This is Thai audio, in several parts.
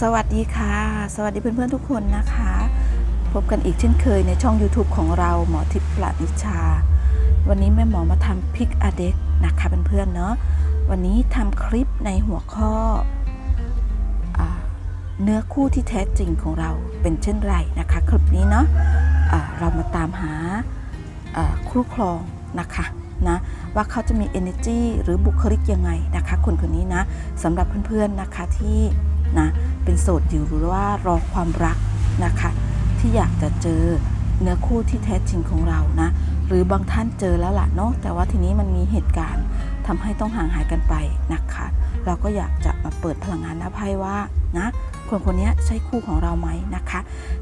สวัสดีค่ะ สวัสดีเพื่อนๆทุกคนนะคะ พบกันอีกเช่นเคยในช่อง YouTube ของเราหมอทิพย์ปราณิชา วันนี้แม่หมอมาทำพิกอเด็กนะคะเพื่อนๆเนาะวันนี้ทำคลิปในหัวข้ออเนื้อคู่ที่แท้จริงของเราเป็นเช่นไรนะคะ คลิปนี้เนาะอ่าเรามาตามหาอ่าคู่ครองนะคะนะว่าเขาจะมี energy หรือบุคลิกยังไงนะคะ คนคนนี้นะสำหรับเพื่อนๆนะคะที่นะ เป็นโสดอยู่หรือว่ารอความรักนะคะ ที่อยากจะเจอเนื้อคู่ที่แท้จริงของเรานะ หรือบางท่านเจอแล้วล่ะเนาะแต่ว่าทีนี้มันมีเหตุการณ์ทำให้ต้องห่างหายกันไปนะคะ เราก็อยากจะมาเปิดพลังงานหน้าไพ่ว่านะคนคนนี้ใช่คู่ของเราไหมนะคะ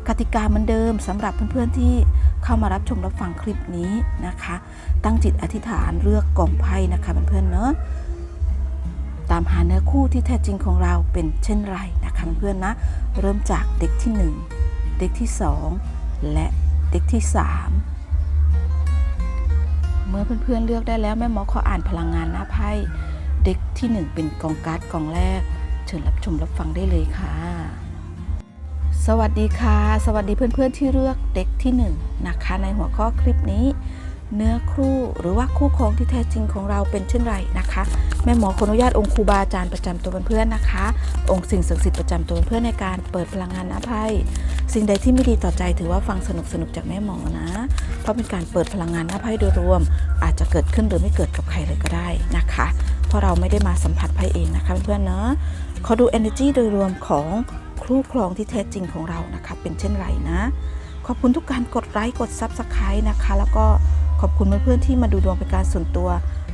กติกาเหมือนเดิมสำหรับเพื่อนๆที่เข้ามารับชมรับฟังคลิปนี้นะคะ ตั้งจิตอธิษฐานเลือกกล่องไพ่นะคะเพื่อนๆเนาะตามหาเนื้อคู่ที่แท้จริงของเราเป็นเช่นไร นะคะเพื่อนนะ เริ่มจากเด็กที่ 1 เด็กที่ 2 และเด็กที่ 3 เมื่อเพื่อนๆเลือกได้แล้วแม่หมอขออ่านพลังงานหน้าไพ่เด็กที่ 1 เป็นกองการ์ดกองแรก เชิญรับชมรับฟังได้เลยค่ะ สวัสดีค่ะ สวัสดีเพื่อนๆที่เลือกเด็กที่ 1นงนะคะในหัวข้อคลิปนี้ เนื้อคู่หรือว่าคู่ครองที่แท้จริงของเราเป็นเช่นไรนะคะ แม่หมอขออนุญาตองค์ครูบาอาจารย์ประจำตัวเพื่อนนะคะ องค์สิ่งศักดิ์สิทธิ์ประจำตัวเพื่อนในการเปิดพลังงานหน้าไพสิ่งใดที่ไม่ดีต่อใจถือว่าฟังสนุกสนุกจากแม่หมอนะ เพราะเป็นการเปิดพลังงานหน้าไพโดยรวม อาจจะเกิดขึ้นหรือไม่เกิดกับใครเลยก็ได้นะคะ เพราะเราไม่ได้มาสัมผัสไพ่เองนะคะเพื่อนๆเนาะขอดู energy โดยรวมของคู่ครองที่แท้จริงของเรานะคะเป็นเช่นไรนะ ขอบคุณทุกการกดไลค์กด Subscribe นะคะ แล้วก็ ขอบคุณเพื่อนๆที่มาดูดวงเป็นการส่วนตัว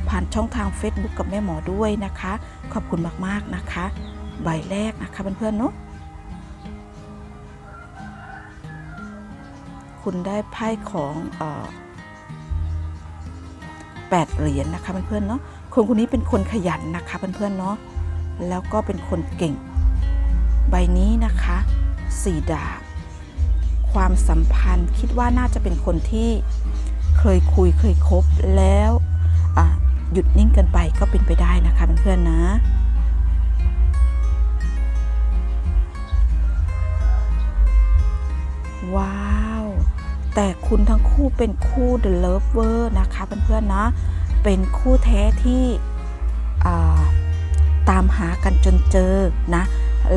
ผ่านช่องทาง Facebook กับแม่หมอด้วยนะคะ ขอบคุณมากๆนะคะ ใบแรกนะคะเพื่อนๆเนาะคุณได้ไพ่ของอ่อแปดเหรียญนะคะเพื่อนๆเนาะคนคนนี้เป็นคนขยันนะคะเพื่อนๆเนาะแล้วก็เป็นคนเก่ง ใบนี้นะคะสี่ดาบความสัมพันธ์คิดว่าน่าจะเป็นคนที่ เคยคุยเคยคบแล้วหยุดนิ่งกันไปก็เป็นไปได้นะคะเพื่อนๆนะว้าว แต่คุณทั้งคู่เป็นคู่ The Lover นะคะเพื่อนๆนะ เป็นคู่แท้ที่ตามหากันจนเจอนะ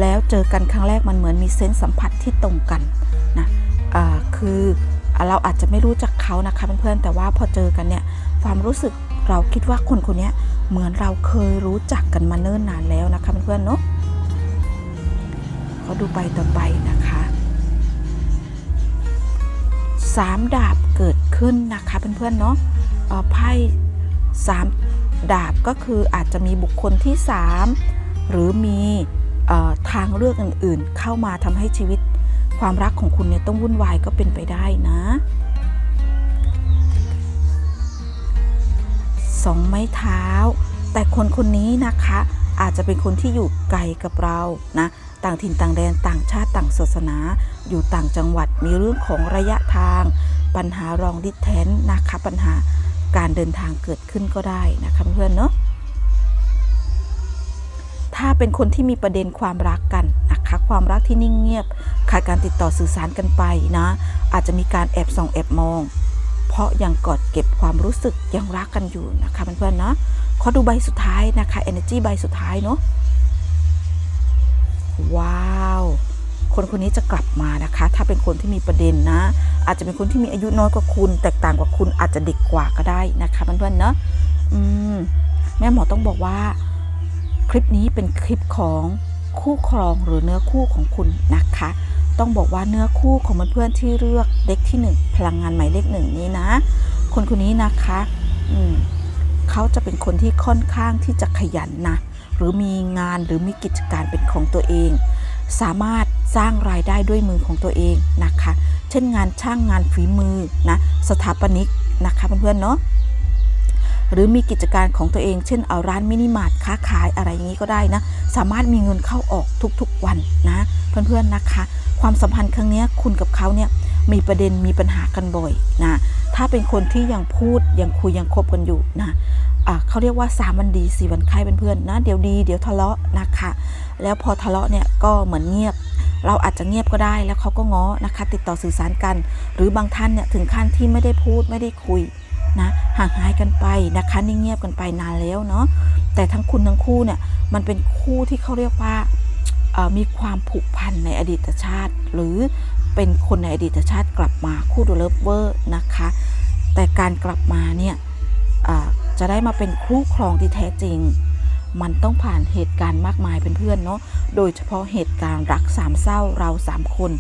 แล้วเจอกันครั้งแรกมันเหมือนมีเซนส์สัมผัสที่ตรงกันนะคือ เราอาจจะไม่รู้จักเขานะคะเพื่อนๆแต่ว่าพอเจอกันเนี่ยความรู้สึกเราคิดว่าคนคนนี้เหมือนเราเคยรู้จักกันมาเนิ่นนานแล้วนะคะเพื่อนๆเนาะเขาดูไปต่อไปนะคะสามดาบเกิดขึ้นนะคะเพื่อนๆเนาะไพ่สามดาบก็คืออาจจะมีบุคคลที่สามหรือมีอทางเลือกอื่นๆ เข้ามาทำให้ชีวิต ความรักของคุณเนี่ยต้องวุ่นวายก็เป็นไปได้นะสองไม้เท้า แต่คนคนนี้นะคะ อาจจะเป็นคนที่อยู่ไกลกับเรานะต่างถิ่นต่างแดนต่างชาติต่างศาสนา อยู่ต่างจังหวัดมีเรื่องของระยะทาง ปัญหารองดิสแทนนะคะปัญหาการเดินทางเกิดขึ้นก็ได้นะคะเพื่อนเนาะ ถ้าเป็นคนที่มีประเด็นความรักกันนะคะความรักที่นิ่งเงียบ ขาดการติดต่อสื่อสารกันไปนะ อาจจะมีการแอบส่องแอบมอง เพราะยังกอดเก็บความรู้สึกยังรักกันอยู่นะคะเพื่อนๆเนาะขอดูใบสุดท้ายนะคะ energy ใบสุดท้ายเนาะว้าวคนคนนี้จะกลับมานะคะ ถ้าเป็นคนที่มีประเด็นนะ อาจจะเป็นคนที่มีอายุน้อยกว่าคุณ แตกต่างกว่าคุณอาจจะเด็กกว่าก็ได้นะคะเพื่อนๆเนาะอืมแม่หมอต้องบอกว่า คลิปนี้เป็นคลิปของคู่ครองหรือเนื้อคู่ของคุณนะคะ ต้องบอกว่าเนื้อคู่ของเพื่อนๆที่เลือกเด็กที่หนึ่งพลังงานหมายเลขหนึ่งนี้นะ คนคนนี้นะคะอืมเขาจะเป็นคนที่ค่อนข้างที่จะขยันนะ หรือมีงานหรือมีกิจการเป็นของตัวเอง สามารถสร้างรายได้ด้วยมือของตัวเองนะคะ เช่นงานช่างงานฝีมือนะ สถาปนิกนะคะเพื่อนๆเนาะ หรือมีกิจการของตัวเอง เช่นเอาร้านมินิมาร์ทค้าขายอะไรอย่างนี้ก็ได้นะ สามารถมีเงินเข้าออกทุกๆวันนะ เพื่อนๆนะคะ ความสัมพันธ์ครั้งนี้คุณกับเขาเนี่ยมีประเด็นมีปัญหากันบ่อยนะถ้าเป็นคนที่ยังพูดยังคุยยังคบกันอยู่นะอะเขาเรียกว่าสามวันดีสี่วันไข้เป็นเพื่อนนะเดี๋ยวดีเดี๋ยวทะเลาะนะคะแล้วพอทะเลาะเนี่ยก็เหมือนเงียบ เราอาจจะเงียบก็ได้แล้วเขาก็ง้อนะคะ ติดต่อสื่อสารกัน หรือบางท่านเนี่ยถึงขั้นที่ไม่ได้พูดไม่ได้คุย นะห่างหายกันไปนะคะนิ่งเงียบกันไปนานแล้วเนาะแต่ทั้งคุณทั้งคู่เนี่ยมันเป็นคู่ที่เขาเรียกว่ามีความผูกพันในอดีตชาติ หรือเป็นคนในอดีตชาติกลับมาคู่ดูเลิฟเวอร์นะคะ แต่การกลับมาเนี่ยจะได้มาเป็นคู่ครองที่แท้จริง มันต้องผ่านเหตุการณ์มากมายเป็นเพื่อนเนาะโดยเฉพาะเหตุการณ์รักสามเศร้าเราสามคน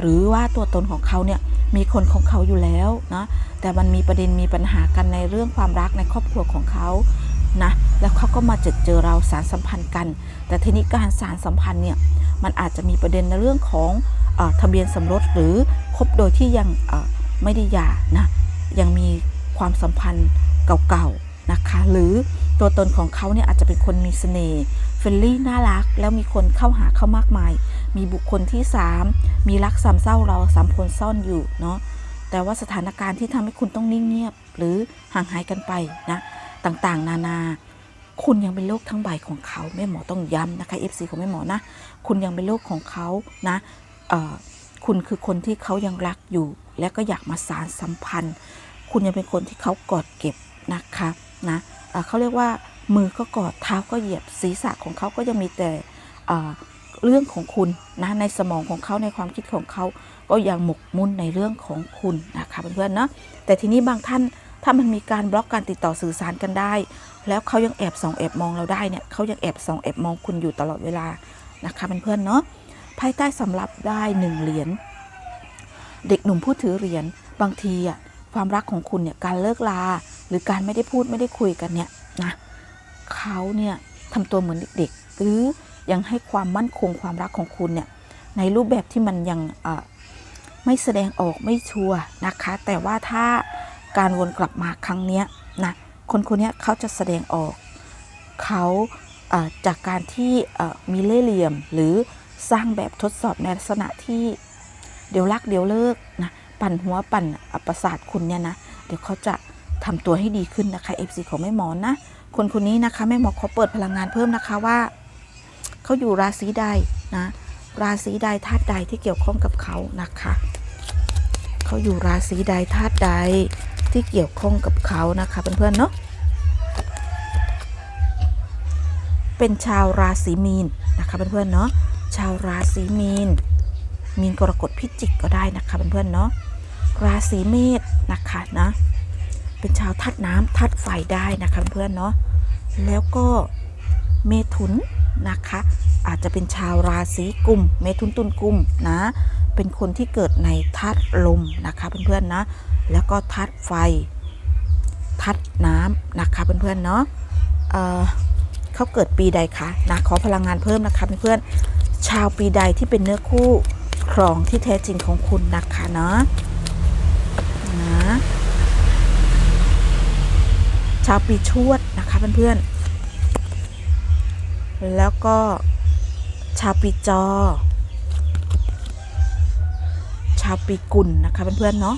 หรือว่าตัวตนของเขาเนี่ยมีคนของเขาอยู่แล้วนะแต่มันมีประเด็นมีปัญหากันในเรื่องความรักในครอบครัวของเขานะแล้วเขาก็มาเจอเจอเราสารสัมพันธ์กัน แต่ทีนี้การสารสัมพันธ์เนี่ยมันอาจจะมีประเด็นในเรื่องของอทะเบียนสมรสหรือคบโดยที่ยังไม่ได้หย่านะยังมีความสัมพันธ์เก่าๆนะคะหรือตัวตนของเขาเนี่ยอาจจะเป็นคนมีเสน่ห์เฟรนลี่น่ารัก แล้วมีคนเข้าหาเขามากมาย มีบุคคลที่ 3 มีรักสามเศร้าเราสามคนซ่อนอยู่เนาะแต่ว่าสถานการณ์ที่ทำให้คุณต้องนิ่งเงียบ หรือห่างหายกันไปนะต่างๆ นานา คุณยังเป็นโลกทั้งใบของเขาแม่หมอต้องย้ำนะคะ FC ของแม่หมอนะ คุณยังเป็นโลกของเขานะเอ่อคุณคือคนที่เขายังรักอยู่ และก็อยากมาสารสัมพันธ์ คุณยังเป็นคนที่เขากอดเก็บนะคะนะเเขาเรียกว่ามือก็กอดเท้าก็เหยียบศีรษะของเขาก็ยังมีแต่ เรื่องของคุณนะในสมองของเขาในความคิดของเขาก็ยังหมกมุ่นในเรื่องของคุณนะคะเพื่อนๆเนาะแต่ทีนี้บางท่านถ้ามันมีการบล็อกการติดต่อสื่อสารกันได้ แล้วเขายังแอบส่องแอบมองเราได้เนี่ยเขายังแอบส่องแอบมองคุณอยู่ตลอดเวลานะคะเพื่อนๆเนาะภายใต้สำรับได้หนึ่งเหรียญเด็กหนุ่มผู้ถือเหรียญบางทีอะความรักของคุณเนี่ยการเลิกลา หรือการไม่ได้พูดไม่ได้คุยกันเนี่ยนะเขาเนี่ยทำตัวเหมือนเด็กๆหรือ ยังให้ความมั่นคงความรักของคุณเนี่ยในรูปแบบที่มันยังไม่แสดงออกไม่ชัวร์นะคะ แต่ว่าถ้าการวนกลับมาครั้งนี้นะคนคนนี้เขาจะแสดงออกเขาจากการที่มีเล่ห์เหลี่ยม หรือสร้างแบบทดสอบในลักษณะที่เดี๋ยวรักเดี๋ยวเลิกนะปั่นหัวปั่นประสาทคุณเนี่ยนะเดี๋ยวเขาจะทำตัวให้ดีขึ้นนะคะ FC ของแม่หมอนะคนคนนี้นะคะแม่หมอขอเปิดพลังงานเพิ่มนะคะว่า เขาอยู่ราศีใดนะ ราศีใดธาตุใดที่เกี่ยวข้องกับเขานะคะเขาอยู่ราศีใดธาตุใดที่เกี่ยวข้องกับเขานะคะเพื่อนๆเนาะเป็นชาวราศีมีนนะคะเพื่อนๆเนาะชาวราศีมีน มีนกรกฎพิจิกก็ได้นะคะเพื่อนๆเนาะราศีเมษนะคะนะเป็นชาวธาตุน้ำธาตุไฟได้นะคะเพื่อนๆเนาะแล้วก็เมถุน นะคะ อาจจะเป็นชาวราศีกุมเมถุนตุลกุมนะ เป็นคนที่เกิดในธาตุลมนะคะเพื่อนๆนะ แล้วก็ธาตุไฟธาตุน้ำนะคะเพื่อนๆเนาะเเขาเกิดปีใดคะนะขอพลังงานเพิ่มนะคะเพื่อนๆชาวปีใดที่เป็นเนื้อคู่ครองที่แท้จริงของคุณนะคะเนาะนะชาวปีชวดนะคะเพื่อนๆ แล้วก็ชาวปีจอ ชาวปีกุลนะคะเพื่อนๆเนาะ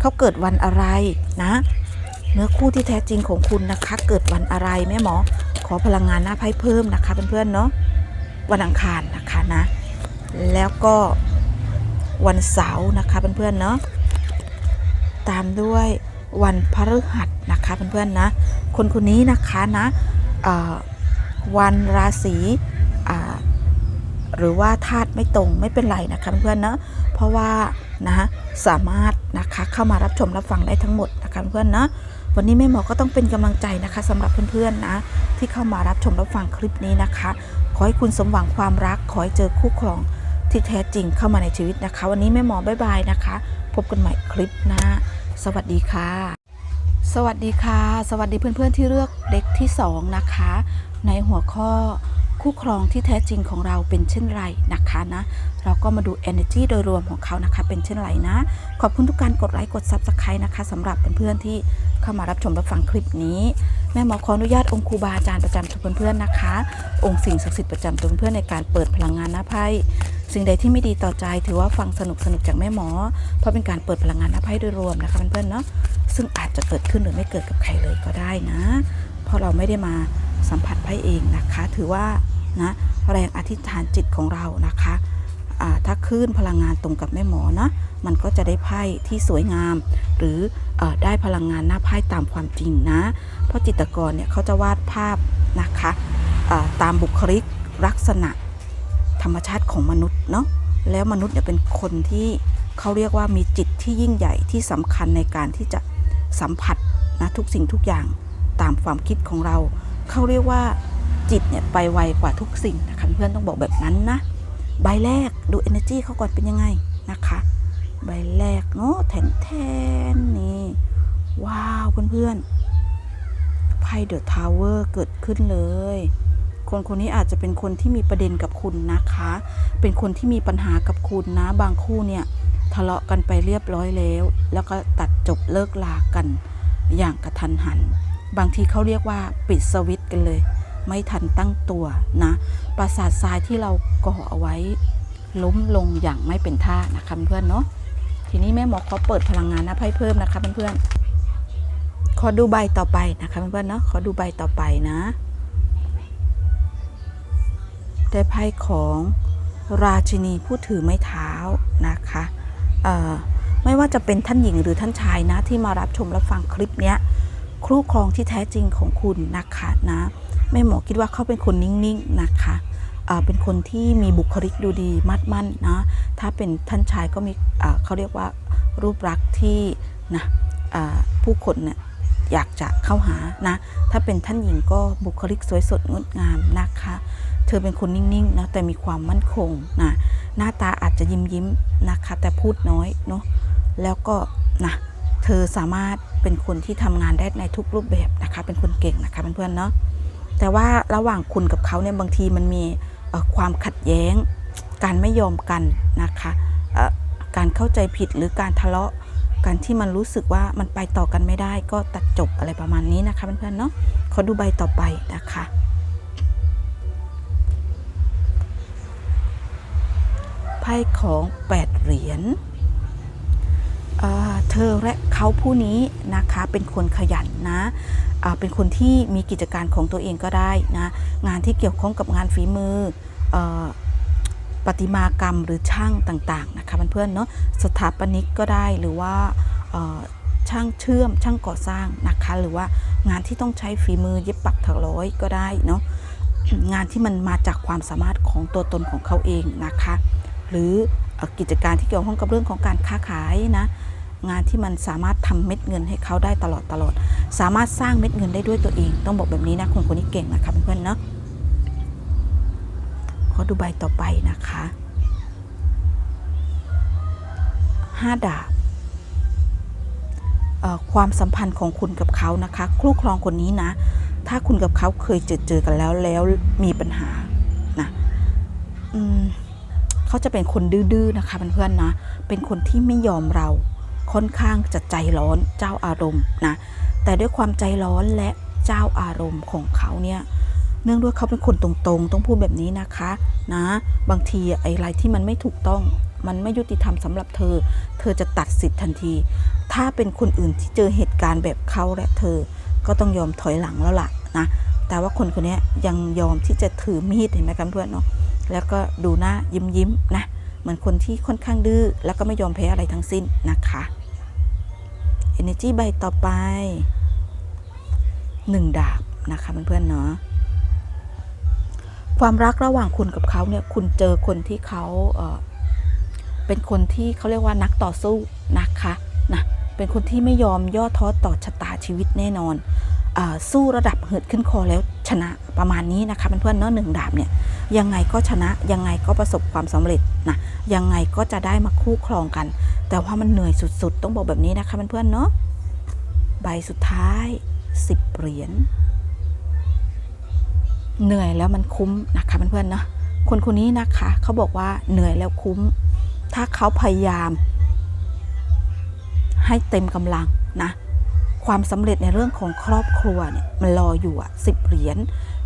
เขาเกิดวันอะไรนะ เนื้อคู่ที่แท้จริงของคุณนะคะ เกิดวันอะไรแม่หมอ ขอพลังงานหน้าไพ่เพิ่มนะคะเพื่อนๆเนาะวันอังคารนะคะนะ แล้วก็วันเสาร์นะคะเพื่อนๆเนาะตามด้วยวันพฤหัสนะคะเพื่อนๆนะ คนคนนี้นะคะนะวันราศีหรือว่าธาตุไม่ตรงไม่เป็นไรนะคะเพื่อนเนะเพราะว่านะสามารถนะคะเข้ามารับชมรับฟังได้ทั้งหมดนะคะเพื่อนๆนะวันนี้แม่หมอก็ต้องเป็นกำลังใจนะคะสำหรับเพื่อนๆนะที่เข้ามารับชมรับฟังคลิปนี้นะคะ ขอให้คุณสมหวังความรัก ขอให้เจอคู่ครองที่แท้จริงเข้ามาในชีวิตนะคะ วันนี้แม่หมอบ๊ายบายนะคะ พบกันใหม่คลิปหน้า สวัสดีค่ะ สวัสดีค่ะ สวัสดีเพื่อนๆที่เลือกเด็กที่ 2 นะคะ ในหัวข้อ คู่ครองที่แท้จริงของเราเป็นเช่นไรนะคะนะเราก็มาดู energy โดยรวมของเขานะคะ เป็นเช่นไรนะ ขอบคุณทุกการกดไลค์กด subscribe นะคะสำหรับเพื่อนๆที่เข้ามารับชมรับฟังคลิปนี้ แม่หมอขออนุญาตองค์ครูบาอาจารย์ประจำตัวเพื่อนๆนะคะ องค์สิ่งศักดิ์สิทธิ์ประจำตัวเพื่อนๆในการเปิดพลังงานหน้าไพ่สิ่งใดที่ไม่ดีต่อใจถือว่าฟังสนุกสนุกจากแม่หมอ เพราะเป็นการเปิดพลังงานหน้าไพ่โดยรวมนะคะเพื่อนๆเนาะซึ่งอาจจะเกิดขึ้นหรือไม่เกิดกับใครเลยก็ได้นะ เพราะเราไม่ได้มา สัมผัสไพ่เองนะคะ ถือว่านะแรงอธิษฐานจิตของเรานะคะถ้าคลื่นพลังงานตรงกับแม่หมอนะมันก็จะได้ไพ่ที่สวยงาม หรืออได้พลังงานหน้าไพ่ตามความจริงนะ เพราะจิตกรเนี่ยเขาจะวาดภาพนะคะตามบุคลิกลักษณะธรรมชาติของมนุษย์เนาะแล้วมนุษย์เนี่ยเป็นคนที่เขาเรียกว่ามีจิตที่ยิ่งใหญ่ที่สำคัญในการที่จะสัมผัสนะทุกสิ่งทุกอย่างตามความคิดของเรา เขาเรียกว่าจิตเนี่ยไปไวกว่าทุกสิ่งนะคะเพื่อนต้องบอกแบบนั้นนะ ใบแรกดู energy เขาก่อนเป็นยังไงนะคะ ใบแรกเนาะแทนแทนนี่ว้าวเพื่อนๆไพ่เดอะทาวเวอร์เกิดขึ้นเลย คนคนนี้อาจจะเป็นคนที่มีประเด็นกับคุณนะคะ เป็นคนที่มีปัญหากับคุณนะ บางคู่เนี่ยทะเลาะกันไปเรียบร้อยแล้ว แล้วก็ตัดจบเลิกลากันอย่างกระทันหัน บางทีเขาเรียกว่าปิดสวิตช์กันเลย ไม่ทันตั้งตัวนะปราสาททรายที่เราก่อเอาไว้ ล้มลงอย่างไม่เป็นท่านะคะเพื่อนเนาะทีนี้แม่หมอขอเปิดพลังงานนะไพ่เพิ่มนะคะเพื่อนๆขอดูใบต่อไปนะคะเพื่อนๆเนาะขอดูใบต่อไปนะได้ไพ่ของราชินีผู้ถือไม้เท้านะคะเอ่อไม่ว่าจะเป็นท่านหญิงหรือท่านชายนะที่มารับชมรับฟังคลิปเนี้ย ครูครองที่แท้จริงของคุณนะคะนะแม่หมอคิดว่าเขาเป็นคนนิ่งๆนะคะเป็นคนที่มีบุคลิกดูดีมัดมั่นนะถ้าเป็นท่านชายก็มีเขาเรียกว่ารูปลักษณ์ที่นะผู้คนเนี่ยอยากจะเข้าหานะ ถ้าเป็นท่านหญิงก็บุคลิกสวยสดงดงามนะคะ เธอเป็นคนนิ่งๆนะแต่มีความมั่นคงนะ หน้าตาอาจจะยิ้มยิ้มนะคะ แต่พูดน้อยเนาะ แล้วก็นะ เธอสามารถ เป็นคนที่ทำงานได้ในทุกรูปแบบนะคะ เป็นคนเก่งนะคะเพื่อนๆเนาะแต่ว่าระหว่างคุณกับเขาเนี่ยบางทีมันมีความขัดแย้ง การไม่ยอมกันนะคะการเข้าใจผิดหรือการทะเลาะการที่มันรู้สึกว่ามันไปต่อกันไม่ได้ก็ตัดจบอะไรประมาณนี้นะคะเพื่อนๆเนาะขอดูใบต่อไปนะคะไพ่ของ 8 เหรียญ เธอและเขาผู้นี้นะคะเป็นคนขยันนะเป็นคนที่มีกิจการของตัวเองก็ได้นะงานที่เกี่ยวข้องกับงานฝีมืออประติมากรรมหรือช่างต่างๆนะคะเพื่อนๆเนาะสถาปนิกก็ได้หรือว่าช่างเชื่อมช่างก่อสร้างนะคะหรือว่างานที่ต้องใช้ฝีมือเย็บปักถักร้อยก็ได้เนาะงานที่มันมาจากความสามารถของตัวตนของเขาเองนะคะ หรืออกิจการที่เกี่ยวข้องกับเรื่องของการค้าขายนะ งานที่มันสามารถทำเม็ดเงินให้เขาได้ตลอดตลอด สามารถสร้างเม็ดเงินได้ด้วยตัวเอง ต้องบอกแบบนี้นะคนคนนี้เก่งนะคะเพื่อนๆเนาะขอดูใบต่อไปนะคะห้าดาบความสัมพันธ์ของคุณกับเขานะคะคู่ครองคนนี้นะ ถ้าคุณกับเขาเคยเจอเจอกันแล้วแล้วมีปัญหานะเขาจะเป็นคนดื้อๆนะคะเพื่อนๆนะ เป็นคนที่ไม่ยอมเรา ค่อนข้างจะใจร้อนเจ้าอารมณ์นะแต่ด้วยความใจร้อนและเจ้าอารมณ์ของเขาเนี่ยเนื่องด้วยเขาเป็นคนตรงๆ ต้องพูดแบบนี้นะคะนะ บางทีไอ้อะไรที่มันไม่ถูกต้องมันไม่ยุติธรรมสำหรับเธอ เธอจะตัดสิทธิ์ทันที ถ้าเป็นคนอื่นที่เจอเหตุการณ์แบบเขาและเธอ ก็ต้องยอมถอยหลังแล้วล่ะนะ แต่ว่าคนคนนี้ยังยอมที่จะถือมีดเห็นไหมกันเพื่อนเนาะ แล้วก็ดูหน้ายิ้มยิ้มๆนะ เหมือนคนที่ค่อนข้างดื้อ แล้วก็ไม่ยอมแพ้อะไรทั้งสิ้นนะคะ Energy ใบต่อไปหนึ่งดาบนะคะเพื่อนๆเนาะความรักระหว่างคุณกับเขาเนี่ยคุณเจอคนที่เขาเเป็นคนที่เขาเรียกว่านักต่อสู้นะคะนะเป็นคนที่ไม่ยอมย่อท้อต่อชะตาชีวิตแน่นอน สู้ระดับเหิดขึ้นคอแล้วชนะประมาณนี้นะคะเพื่อนๆเนาะหนึ่งดาบเนี่ยยังไงก็ชนะยังไงก็ประสบความสำเร็จนะยังไงก็จะได้มาคู่ครองกัน แต่ว่ามันเหนื่อยสุดๆ ต้องบอกแบบนี้นะคะเพื่อนๆเนาะใบสุดท้าย 10 เหรียญเหนื่อยแล้วมันคุ้มนะคะเพื่อนๆเนาะคนคนนี้นะคะเขาบอกว่าเหนื่อยแล้วคุ้ม ถ้าเขาพยายาม ให้เต็มกำลังนะ ความสำเร็จในเรื่องของครอบครัวเนี่ยมันรออยู่อะสิบเหรียญ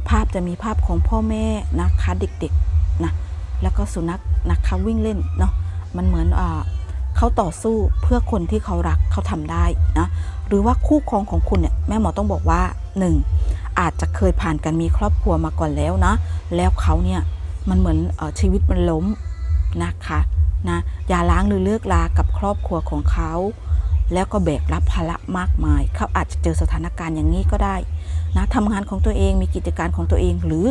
ภาพจะมีภาพของพ่อแม่นะคะเด็กๆนะแล้วก็สุนัขนะคะวิ่งเล่นเนาะมันเหมือนอ่าเขาต่อสู้เพื่อคนที่เขารักเขาทำได้นะหรือว่าคู่ครองของคุณเนี่ยแม่หมอต้องบอกว่าหนึ่งอาจจะเคยผ่านการมีครอบครัวมาก่อนแล้วนะ แล้วเขาเนี่ยมันเหมือนเออชีวิตมันล้มนะคะนะอย่าล้างหรือเลิกลากับครอบครัวของเขา แล้วก็แบกรับภาระมากมาย เขาอาจจะเจอสถานการณ์อย่างนี้ก็ได้นะทำงานของตัวเองมีกิจการของตัวเองหรือ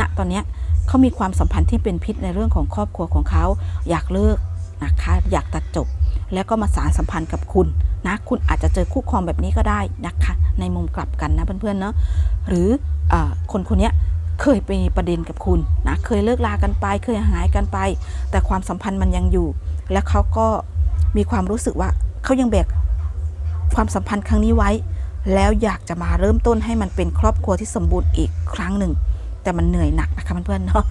ณตอนนี้เขามีความสัมพันธ์ที่เป็นพิษในเรื่องของครอบครัวของเขา อยากเลิกนะคะอยากตัดจบ แล้วก็มาสารสัมพันธ์กับคุณนะคุณอาจจะเจอคู่ครองแบบนี้ก็ได้นะคะในมุมกลับกันนะเพื่อนๆเนาะหรืออคนคนนี้เคยไปมีประเด็นกับคุณนะเคยเลิกลากันไป เคยหายกันไป แต่ความสัมพันธ์มันยังอยู่ แล้วเขาก็มีความรู้สึกว่าเขายังแบก ความสัมพันธ์ครั้งนี้ไว้ แล้วอยากจะมาเริ่มต้นให้มันเป็นครอบครัวที่สมบูรณ์อีกครั้งหนึ่ง แต่มันเหนื่อยหนักนะคะเพื่อนๆเนาะ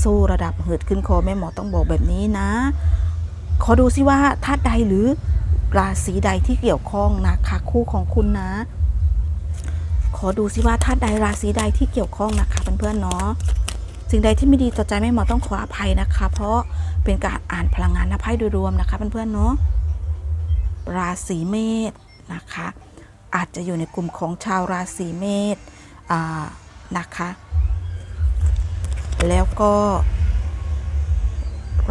สู้ระดับเหิดขึ้นคอแม่หมอต้องบอกแบบนี้นะ ขอดูซิว่าธาตุใดหรือราศีใดที่เกี่ยวข้องนะคะคู่ของคุณนะ ขอดูซิว่าธาตุใดราศีใดที่เกี่ยวข้องนะคะเพื่อนๆเนาะสิ่งใดที่ไม่ดีต่อใจแม่หมอต้องขออภัยนะคะ เพราะเป็นการอ่านพลังงานน้าไพ่โดยรวมนะคะเพื่อนๆเนาะราศีเมษ นะคะ อาจจะอยู่ในกลุ่มของชาวราศีเมษนะคะ แล้วก็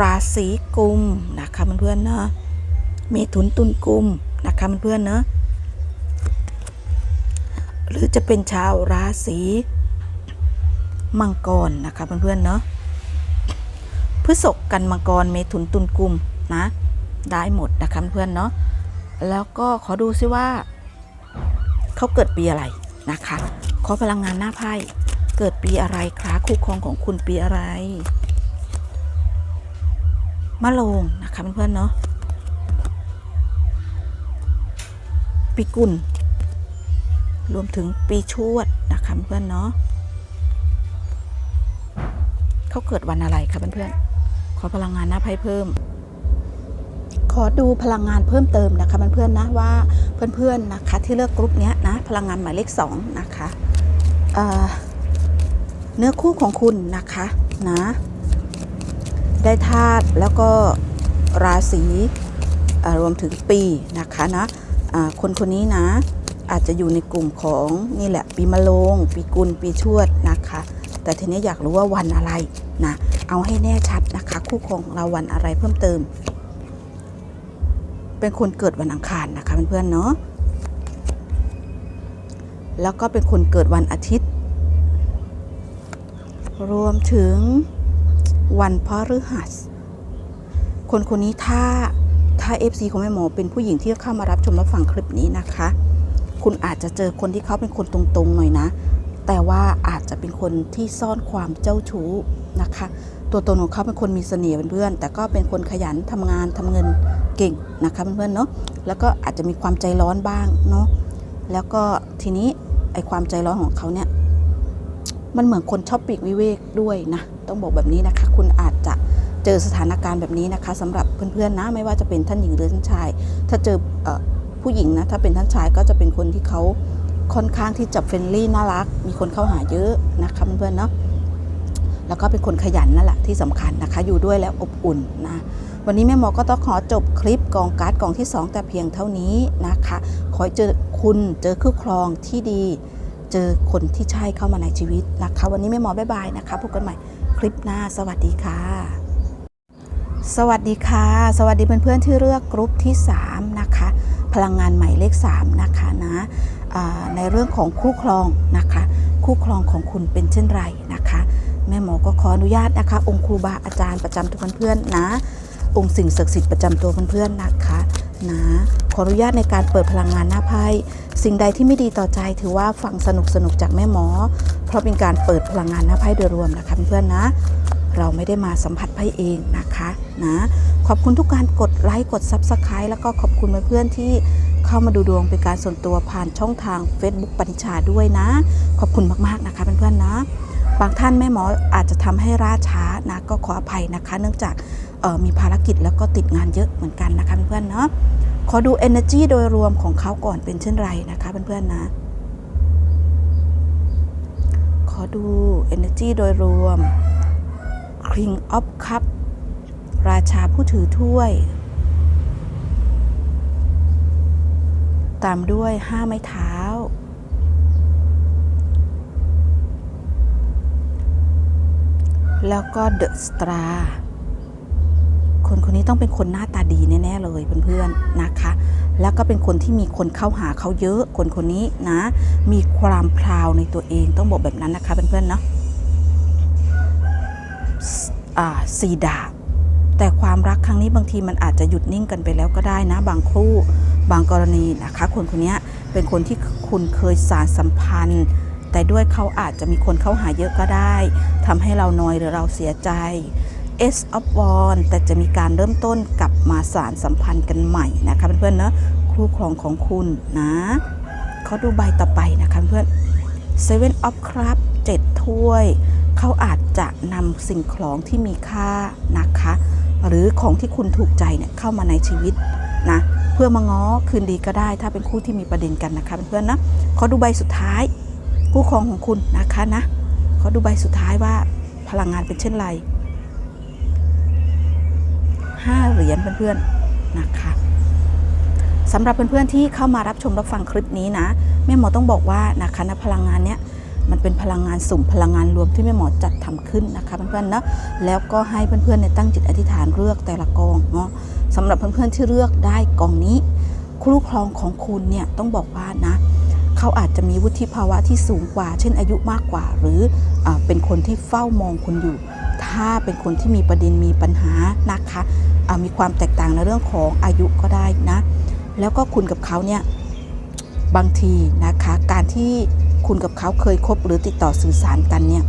ราศีกุมนะคะเพื่อนๆเนอะเมถุนตุลกุมนะคะเพื่อนๆเนอะหรือจะเป็นชาวราศีมังกรนะคะเพื่อนๆเนอะพฤษภกันมังกรเมถุนตุลกุมนะได้หมดนะคะเพื่อนๆเนาะ แล้วก็ขอดูซิว่า เขาเกิดปีอะไรนะคะ ขอพลังงานหน้าไพ่เกิดปีอะไรคะคู่ครองของคุณปีอะไรมะโรงนะคะเพื่อนๆเนาะปีกุลรวมถึงปีชวดนะคะเพื่อนๆเนาะเขาเกิดวันอะไรคะเพื่อนๆขอพลังงานหน้าไพ่เพิ่ม ขอดูพลังงานเพิ่มเติมนะคะเพื่อนๆนะว่าเพื่อนๆนะคะที่เลือกกรุ๊ปนี้นะพลังงานหมายเลข2นะคะเเนื้อคู่ของคุณนะคะนะได้ธาตุแล้วก็ราศีรวมถึงปีนะคะนะอ่าคนคนนี้นะอาจจะอยู่ในกลุ่มของนี่แหละปีมะโรงปีกุลปีชวดนะคะ แต่ทีนี้อยากรู้ว่าวันอะไรนะเอาให้แน่ชัดนะคะ คู่ของเราวันอะไรเพิ่มเติม เป็นคนเกิดวันอังคารนะคะเพื่อนๆเนาะแล้วก็เป็นคนเกิดวันอาทิตย์ รวมถึงวันพฤหัส คนคนนี้ถ้าถ้า FC ของแม่หมอเป็นผู้หญิงที่เข้ามารับชมรับฟังคลิปนี้นะคะ คุณอาจจะเจอคนที่เขาเป็นคนตรงๆหน่อยนะ แต่ว่าอาจจะเป็นคนที่ซ่อนความเจ้าชู้นะคะ ตัวตนของเขาเป็นคนมีเสน่ห์เพื่อนๆแต่ก็เป็นคนขยันทำงานทำเงิน เก่งนะคะเพื่อนๆเนาะแล้วก็อาจจะมีความใจร้อนบ้างเนาะแล้วก็ทีนี้ไอความใจร้อนของเขาเนี่ยมันเหมือนคนชอบปีกวิเวกด้วยนะต้องบอกแบบนี้นะคะ คุณอาจจะเจอสถานการณ์แบบนี้นะคะสำหรับเพื่อนๆนะไม่ว่าจะเป็นท่านหญิงหรือท่านชาย ถ้าเจออผู้หญิงนะถ้าเป็นท่านชายก็จะเป็นคนที่เขาค่อนข้างที่จะเฟรนลี่น่ารัก มีคนเข้าหาเยอะนะคะเพื่อนๆเนาะแล้วก็เป็นคนขยันนั่นแหละที่สำคัญนะคะ อยู่ด้วยแล้วอบอุ่นนะ วันนี้แม่หมอก็ต้องขอจบคลิปกองการ์ดกองที่ 2 แต่เพียงเท่านี้นะคะ ขอเจอคุณเจอคู่ครองที่ดี เจอคนที่ใช่เข้ามาในชีวิตนะคะ วันนี้แม่หมอบ๊ายบายนะคะพบกันใหม่คลิปหน้าสวัสดีค่ะ สวัสดีค่ะ สวัสดีเพื่อนๆที่เลือกกรุ๊ปที่ 3 นะคะ พลังงานใหม่เลข 3 นะคะนะในเรื่องของคู่ครองนะคะ คู่ครองของคุณเป็นเช่นไรนะคะ แม่หมอก็ขออนุญาตนะคะ องค์ครูบาอาจารย์ประจำทุกเพื่อนๆนะ องค์สิ่งศักดิ์สิทธิ์ประจำตัวเพื่อนๆนะคะนะขออนุญาตในการเปิดพลังงานหน้าไพ่สิ่งใดที่ไม่ดีต่อใจถือว่าฟังสนุกสนุกจากแม่หมอ เพราะเป็นการเปิดพลังงานหน้าไพ่โดยรวมนะคะเพื่อนๆนะ เราไม่ได้มาสัมผัสไพ่เองนะคะนะขอบคุณทุกการกดไลค์กดซับสไครต์แล้วก็ขอบคุณเพื่อนๆที่เข้ามาดูดวงเป็นการส่วนตัวผ่านช่องทาง Facebook ปณิชาด้วยนะ ขอบคุณมากๆนะคะเพื่อนๆนะ บางท่านแม่หมออาจจะทำให้ล่าช้านะก็ขออภัยนะคะ เนื่องจาก มีภารกิจแล้วก็ติดงานเยอะเหมือนกันนะคะเพื่อนๆเนาะขอดู energy โดยรวมของเขาก่อนเป็นเช่นไรนะคะเพื่อนๆนะ ขอดู energy โดยรวม King of Cup ราชาผู้ถือถ้วย ตามด้วยห้าไม้เท้า แล้วก็เดอะสตรา คนคนนี้ต้องเป็นคนหน้าตาดีแน่ๆเลยเพื่อนๆนะคะ แล้วก็เป็นคนที่มีคนเข้าหาเขาเยอะ คนคนนี้นะ มีความพราวในตัวเองต้องบอกแบบนั้นนะคะเพื่อนๆเนาะสอ่าสีดาบแต่ความรักครั้งนี้บางทีมันอาจจะหยุดนิ่งกันไปแล้วก็ได้นะ บางครู่บางกรณีนะคะ คนคนนี้เป็นคนที่คุณเคยสารสัมพันธ์ แต่ด้วยเขาอาจจะมีคนเข้าหาเยอะก็ได้ทำให้เรานอยหรือเราเสียใจ S of w a n d แต่จะมีการเริ่มต้นกลับมาสารสัมพันธ์กันใหม่นะคะเพื่อนๆเนอะคู่ครองของคุณนะเขาดูใบต่อไปนะคะเพื่อน Seven of Cup 7ถ้วย เขาอาจจะนำสิ่งของที่มีค่านะคะ หรือของที่คุณถูกใจเนี่ยเข้ามาในชีวิตนะเพื่อมาง้อคืนดีก็ได้ ถ้าเป็นคู่ที่มีประเด็นกันนะคะเพื่อนๆนะขอดูใบสุดท้าย คู่ครองของคุณนะคะนะขอดูใบสุดท้ายว่าพลังงานเป็นเช่นไร ห้าเหรียญเพื่อนๆนะคะสำหรับเพื่อนๆที่เข้ามารับชมรับฟังคลิปนี้นะแม่หมอต้องบอกว่านะคะนะพลังงานเนี้ยมันเป็นพลังงานสุ่มพลังงานรวมที่แม่หมอจัดทำขึ้นนะคะเพื่อนๆนะแล้วก็ให้เพื่อนๆเนี่ยตั้งจิตอธิษฐานเลือกแต่ละกองเนาะสำหรับเพื่อนๆที่เลือกได้กองนี้ คู่ครองของคุณเนี่ยต้องบอกว่านะเขาอาจจะมีวุฒิภาวะที่สูงกว่า เช่นอายุมากกว่า หรืออเป็นคนที่เฝ้ามองคุณอยู่ ถ้าเป็นคนที่มีประเด็นมีปัญหานะคะ มีความแตกต่างในเรื่องของอายุก็ได้นะ แล้วก็คุณกับเขาเนี่ยบางทีนะคะการที่คุณกับเขาเคยคบหรือติดต่อสื่อสารกันเนี่ย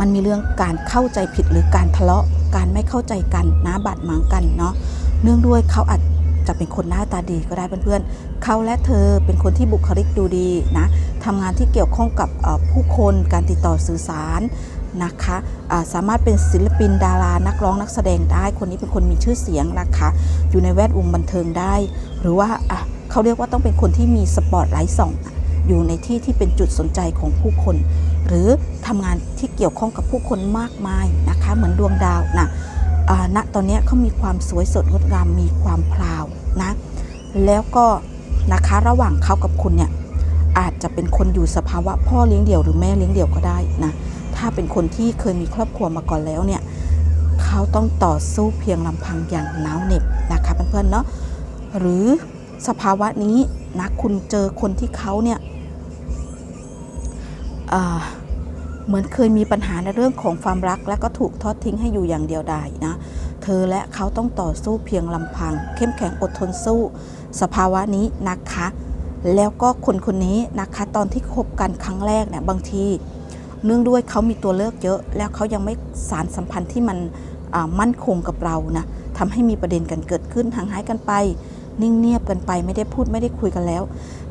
มันมีเรื่องการเข้าใจผิดหรือการทะเลาะการไม่เข้าใจกันนะบาดหมางกันเนาะเนื่องด้วยเขาอาจจะเป็นคนหน้าตาดีก็ได้เพื่อนๆเขาและเธอเป็นคนที่บุคลิกดูดีนะทำงานที่เกี่ยวข้องกับผู้คนการติดต่อสื่อสาร นะคะะสามารถเป็นศิลปินดารานักร้องนักแสดงได้ คนนี้เป็นคนมีชื่อเสียงนะคะ อยู่ในแวดวงบันเทิงได้ หรือว่าเขาเรียกว่าต้องเป็นคนที่มีสปอตไลท์ส่องอยู่ในที่ที่เป็นจุดสนใจของผู้คน หรือทำงานที่เกี่ยวข้องกับผู้คนมากมายนะคะ เหมือนดวงดาวนะณตอนนี้เขามีความสวยสดงดงามมีความพราวนะแล้วก็นะคะระหว่างเขากับคุณเนี่ยอาจจะเป็นคนอยู่สภาวะพ่อเลี้ยงเดี่ยวหรือแม่เลี้ยงเดี่ยวก็ได้นะ ถ้าเป็นคนที่เคยมีครอบครัวมาก่อนแล้วเนี่ยเขาต้องต่อสู้เพียงลำพังอย่างหนาวเหน็บนะคะเพื่อนๆเนาะหรือสภาวะนี้นะคุณเจอคนที่เขาเนี่ยเหมือนเคยมีปัญหาในเรื่องของความรัก และก็ถูกทอดทิ้งให้อยู่อย่างเดียวดายนะเธอและเขาต้องต่อสู้เพียงลำพัง เข้มแข็งอดทนสู้ สภาวะนี้นะคะ แล้วก็คนคนนี้นะคะตอนที่คบกันครั้งแรกเนี่ยบางที เนื่องด้วยเขามีตัวเลือกเยอะ แล้วเขายังไม่สารสัมพันธ์ที่มันมั่นคงกับเรานะทำให้มีประเด็นกันเกิดขึ้นห่างหายกันไป นิ่งเงียบกันไปไม่ได้พูดไม่ได้คุยกันแล้ว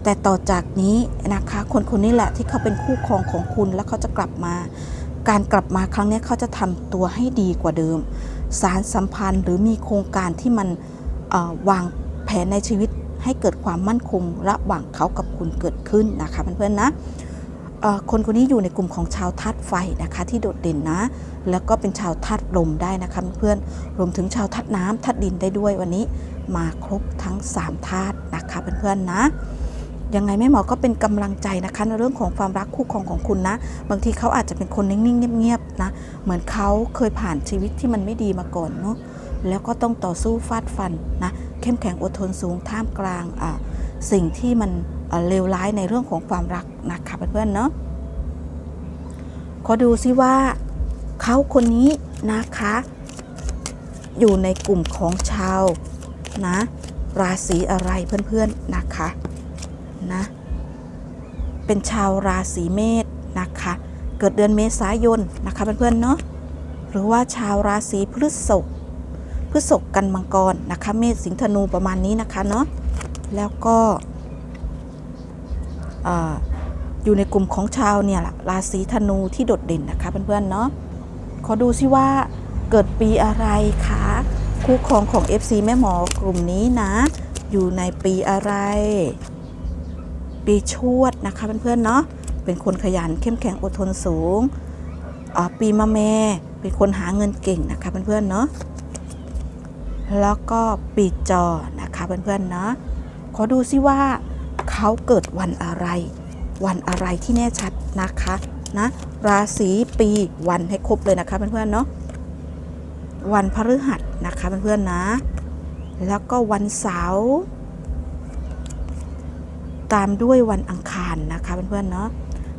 แต่ต่อจากนี้นะคะคนคนนี้แหละที่เขาเป็นคู่ครองของคุณแล้วเขาจะกลับมา การกลับมาครั้งนี้เขาจะทำตัวให้ดีกว่าเดิม สารสัมพันธ์หรือมีโครงการที่มันวางแผนในชีวิตให้เกิดความมั่นคงระหว่างเขากับคุณเกิดขึ้นนะคะเพื่อนๆนะ คนคนนี้อยู่ในกลุ่มของชาวธาตุไฟนะคะ ที่โดดเด่นนะ แล้วก็เป็นชาวธาตุลมได้นะคะเพื่อนรวมถึงชาวธาตุน้ำธาตุดินได้ด้วยวันนี้มาครบทั้ง3ธาตุนะคะเพื่อนๆนะยังไงแม่หมอก็เป็นกำลังใจนะคะในเรื่องของความรักคู่ครองของคุณนะ บางทีเขาอาจจะเป็นคนนิ่งๆเงียบๆนะ เหมือนเขาเคยผ่านชีวิตที่มันไม่ดีมาก่อนเนาะแล้วก็ต้องต่อสู้ฟาดฟันนะ เข้มแข็งอดทนสูงท่ามกลางสิ่งที่มัน เลวร้ายในเรื่องของความรักนะคะเพื่อนๆเนาะขอดูซิว่าเขาคนนี้นะคะ อยู่ในกลุ่มของชาวนะ ราศีอะไรเพื่อนๆนะคะนะ เป็นชาวราศีเมษนะคะ เกิดเดือนเมษายนนะคะเพื่อนๆเนาะหรือว่าชาวราศีพฤษภพฤษภกันมังกรนะคะ เมษสิงห์ธนูประมาณนี้นะคะเนาะแล้วก็ อยู่ในกลุ่มของชาวเนี่ยแหละราศีธนูที่โดดเด่นนะคะเพื่อนๆเนาะขอดูซิว่าเกิดปีอะไรคะคู่ครองของ FC แม่หมอกลุ่มนี้นะ อยู่ในปีอะไร ปีชวดนะคะเพื่อนๆเนาะเป็นคนขยันเข้มแข็งอดทนสูงปีมะแม่เป็นคนหาเงินเก่งนะคะเพื่อนๆเนาะแล้วก็ปีจอนะคะเพื่อนๆเนาะขอดูซิว่า เขาเกิดวันอะไร วันอะไรที่แน่ชัดนะคะนะราศีปีวันให้ครบเลยนะคะเพื่อนๆเนาะวันพฤหัสนะคะเพื่อนๆนะ แล้วก็วันเสาร์ตามด้วยวันอังคารนะคะเพื่อนๆเนาะ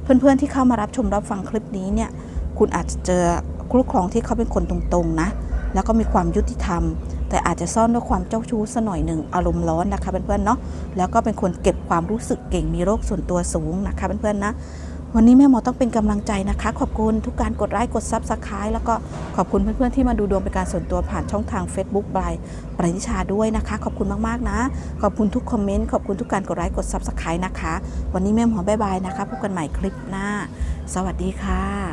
เพื่อนๆที่เข้ามารับชมรับฟังคลิปนี้เนี่ยคุณอาจจะเจอคู่ครองที่เขาเป็นคนตรงๆนะ แล้วก็มีความยุติธรรม แต่อาจจะซ่อนด้วยความเจ้าชู้สหน่อยหนึ่งอารมณ์ร้อนนะคะเพื่อนๆเนาะแล้วก็เป็นคนเก็บความรู้สึกเก่งมีโรคส่วนตัวสูงนะคะเพื่อนๆนะวันนี้แม่หมอต้องเป็นกำลังใจนะคะ ขอบคุณทุกการกดไลค์กดซับสไคร b e แล้วก็ขอบคุณเพื่อนๆที่มาดูดวงเป็นการส่วนตัวผ่านช่องทาง Facebook บายปริชาด้วยนะคะ ขอบคุณมากๆนะ ขอบคุณทุกคอมเมนต์ขอบคุณทุกการกดไลค์กดซับสไคร b e นะคะ วันนี้แม่หมอบายบายนะคะพบกันใหม่คลิปหน้า สวัสดีค่ะ